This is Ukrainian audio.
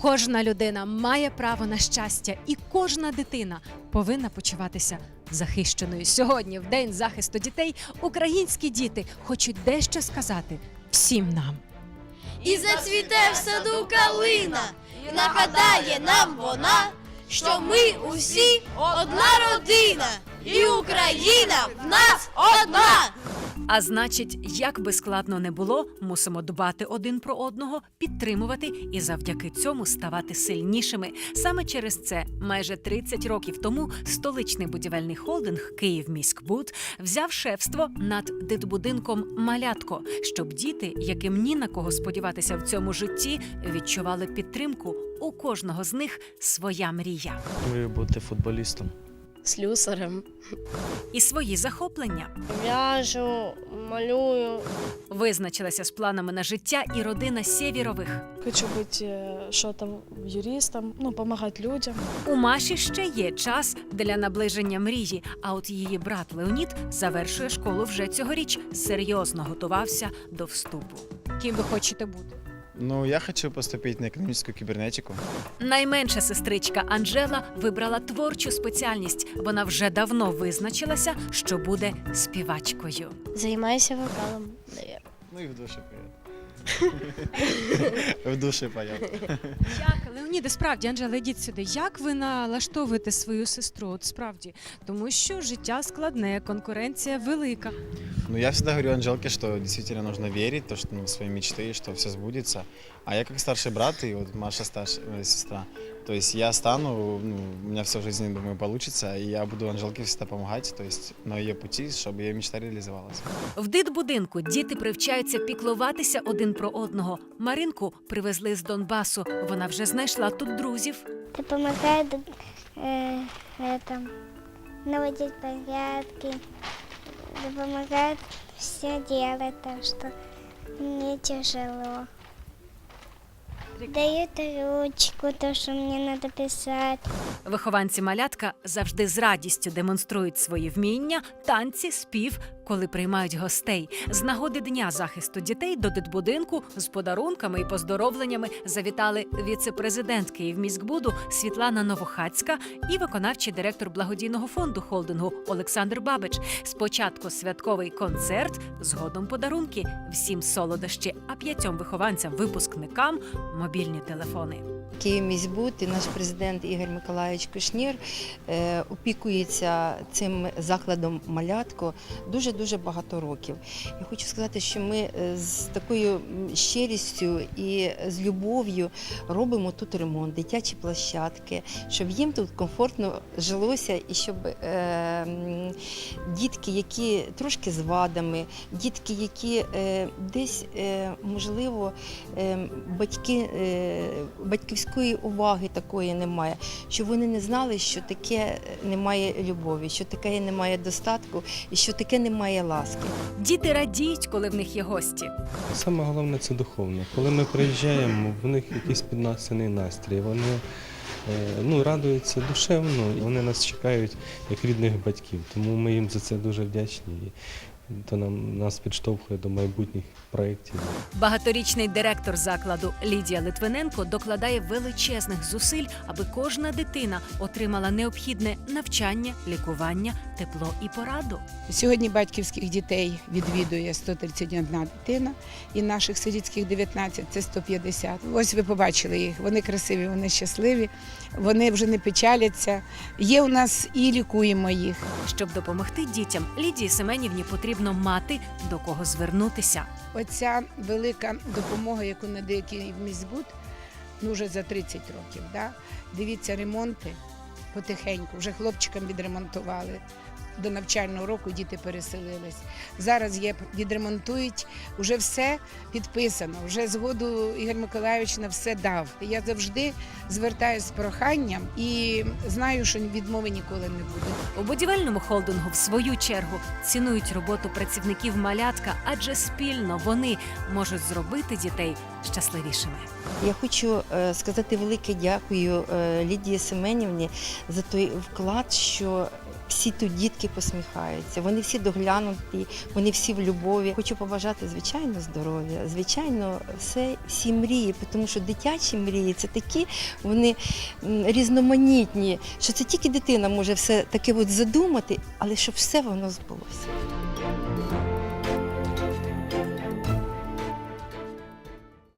Кожна людина має право на щастя, і кожна дитина повинна почуватися захищеною. Сьогодні, в день захисту дітей, українські діти хочуть дещо сказати всім нам. І зацвіте в саду калина, і нагадає нам вона, що ми усі одна родина, і Україна в нас одна. А значить, як би складно не було, мусимо дбати один про одного, підтримувати і завдяки цьому ставати сильнішими. Саме через це майже 30 років тому столичний будівельний холдинг «Київміськбуд» взяв шефство над дитбудинком Малятко, щоб діти, яким ні на кого сподіватися в цьому житті, відчували підтримку. У кожного з них своя мрія Мрію бути футболістом. Слюсарем. і свої захоплення. В'яжу, малюю. Визначилася з планами на життя і родина Сєвірових. Хочу быть э, что-то юристом, ну, помогать людям. У Маші ще є час для наближення мрії. А от її брат Леонід завершує школу вже цьогоріч. Серйозно готувався до вступу. Ким ви хочете бути? Ну, я хочу поступить на экономическую кибернетику. Найменша сестричка Анжела вибрала творчу спеціальність. Вона вже давно визначилася, що буде співачкою. Займаюся вокалом. Ну і в душі поет. В душі поет. Як Леоніде, справді, Анжела, йдіть сюди. Як ви налаштовуєте свою сестру? От справді, тому що життя складне, конкуренція велика. Ну, я всегда говорю Анжелке, что действительно нужно верить, то, что, ну, в свои мечты, что все сбудется. А я как старший брат, и вот Маша старшая э, сестра, то есть я стану, ну, у меня все в жизни, думаю, получится, и я буду Анжелке всегда помогать, то есть на ее пути, чтобы ее мечта реализовалась. В дитбудинку діти привчаються піклуватися один про одного. Маринку привезли з Донбасу. Вона вже знайшла тут друзів. Допомагає э, это, наводить порядки, допомагает все делать, так что мне тяжело. Дает ручку, то, что мне надо писать. Вихованці малятка завжди з радістю демонструють свої вміння, танці, спів, коли приймають гостей. З нагоди дня захисту дітей до дитбудинку з подарунками і поздоровленнями завітали віце-президент Київміськбуду Світлана Новохацька і виконавчий директор благодійного фонду холдингу Олександр Бабич. Спочатку святковий концерт, згодом подарунки, всім солодощі, а п'ятьом вихованцям випускникам мобільні телефони. Київміськбуд і наш президент Ігор Миколаївич Кушнір е, опікується цим закладом малятко дуже дуже багато років. Я хочу сказати, що ми е, з такою щирістю і з любов'ю робимо тут ремонт, дитячі площадки, щоб їм тут комфортно жилося і щоб е, дітки, які трошки з вадами, дітки, які е, десь е, можливо е, батьки, батьківської уваги такої немає, щоб вони не знали, що таке немає любові, що таке немає достатку і що таке немає ласки. Діти радіють, коли в них є гості. Саме головне це духовно. Коли ми приїжджаємо, в них якийсь піднесений настрій. Вони е, ну, радуються душевно, і вони нас чекають як рідних батьків. Тому ми їм за це дуже вдячні. То нам нас підштовхує до майбутніх проєктів. Багаторічний директор закладу Лідія Литвиненко докладає величезних зусиль, аби кожна дитина отримала необхідне навчання, лікування, тепло і пораду. Сьогодні батьківських дітей відвідує 131 дитина, і наших сирітських 19 – це 150. Ось ви побачили їх. Вони красиві, вони щасливі, вони вже не печаляться. Є у нас і лікуємо їх. Щоб допомогти дітям, Лідії Семенівні потрібно мати до кого звернутися. Оця велика допомога, яку надає Київміськбуд, ну вже за 30 років. Да? Дивіться, ремонти потихеньку, вже хлопчикам відремонтували. До навчального року діти переселились. Зараз є відремонтують, вже все підписано. Вже згоду Ігор Миколайович на все дав. Я завжди звертаюся з проханням і знаю, що відмови ніколи не буде. У будівельному холдингу, в свою чергу, цінують роботу працівників малятка, адже спільно вони можуть зробити дітей щасливішими. Я хочу е, сказати велике дякую е, Лідії Семенівні за той вклад, що всі тут дітки посміхаються, вони всі доглянуті, вони всі в любові. Хочу побажати, звичайно, здоров'я, звичайно, все, всі мрії, тому що дитячі мрії це такі, вони різноманітні, що це тільки дитина може все таке от задумати, але щоб все воно збулося.